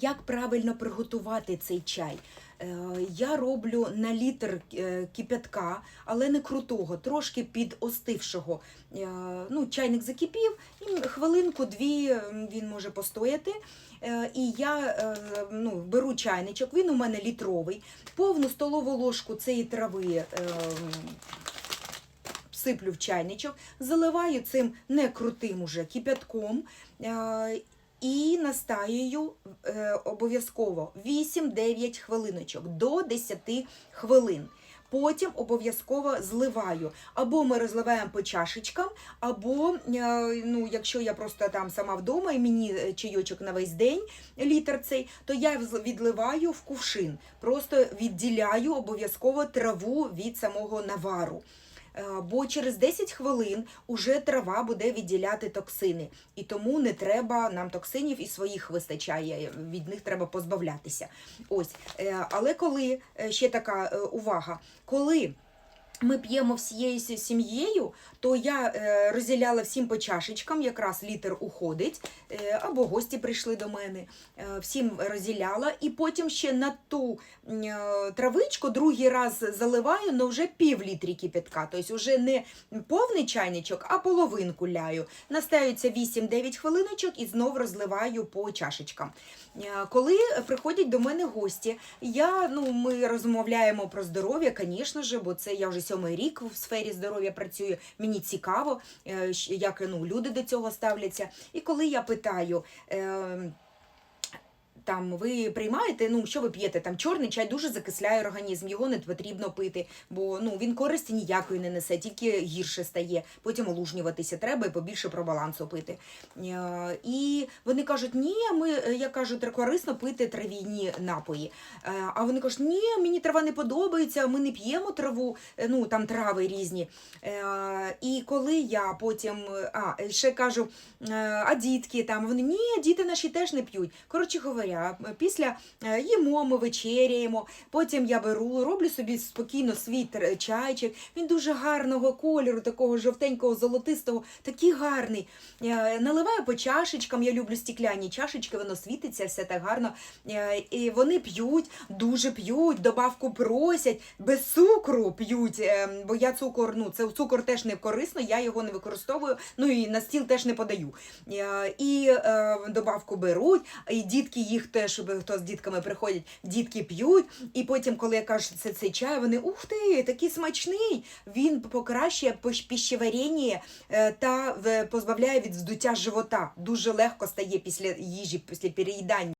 Як правильно приготувати цей чай? Е, Я роблю на літр е, кипятка, але не крутого, трошки підостившого. Е, Ну, чайник закипів, і хвилинку-дві він може постояти. І я ну, беру чайничок, він у мене літровий, повну столову ложку цієї трави. Сиплю в чайничок, заливаю цим не крутим уже кипятком і настаюю е, обов'язково 8-9 хвилиночок до 10 хвилин. Потім обов'язково зливаю. Або ми розливаємо по чашечкам, або, е, ну, якщо я просто там сама вдома і мені е, чайочок на весь день, літр цей, то я відливаю в кувшин. Просто відділяю обов'язково траву від самого навару. Е, Бо через 10 хвилин уже трава буде відділяти токсини, і тому не треба нам токсинів і своїх вистачає. Від них треба позбавлятися. Ось, Е, але коли е, ще така увага, коли ми п'ємо всією сім'єю, то я е, розділяла всім по чашечкам, якраз літр уходить, е, або гості прийшли до мене, е, всім розділяла, і потім ще на ту е, травичку другий раз заливаю, але вже пів літрі кипятка. Тобто вже не повний чайничок, а половинку ляю. Настаються 8-9 хвилиночок і знов розливаю по чашечкам. Е, Коли приходять до мене гості, я, ну, ми розмовляємо про здоров'я, звісно ж, бо це я вже сьомий рік в сфері здоров'я працюю. Мені цікаво, е, як ну, люди до цього ставляться. І коли я питаю. Там ви приймаєте, ну що ви п'єте? Там чорний чай дуже закисляє організм, його не потрібно пити, бо ну він користі ніякої не несе, тільки гірше стає. Потім олужнюватися треба і побільше про балансу пити. Е, І вони кажуть, ні, ми е, я кажу, корисно пити трав'яні напої. Е, А вони кажуть, ні, мені трава не подобається, ми не п'ємо траву, ну там трави різні. І коли я потім а ще кажу, а дітки там вони ні, діти наші теж не п'ють. Коротше говоря, після е, їмо, ми вечеряємо. Потім я беру, роблю собі спокійно свій чайчик. Він дуже гарного кольору, такого жовтенького, золотистого, такий гарний. Е, Наливаю по чашечкам. Я люблю стікляні чашечки, воно світиться, все так гарно. Е, І вони п'ють, дуже п'ють, добавку просять, без цукру п'ють. Бо я цукор, ну це цукор теж не корисно, я його не використовую. Ну і на стіл теж не подаю. І добавку беруть, і дітки їх теж, бо хто з дітками приходять, дітки п'ють. І потім, коли я кажу, що це цей чай, вони ух ти, такий смачний. Він покращує пищ- е, та позбавляє від здуття живота. Дуже легко стає після їжі, після переїдання.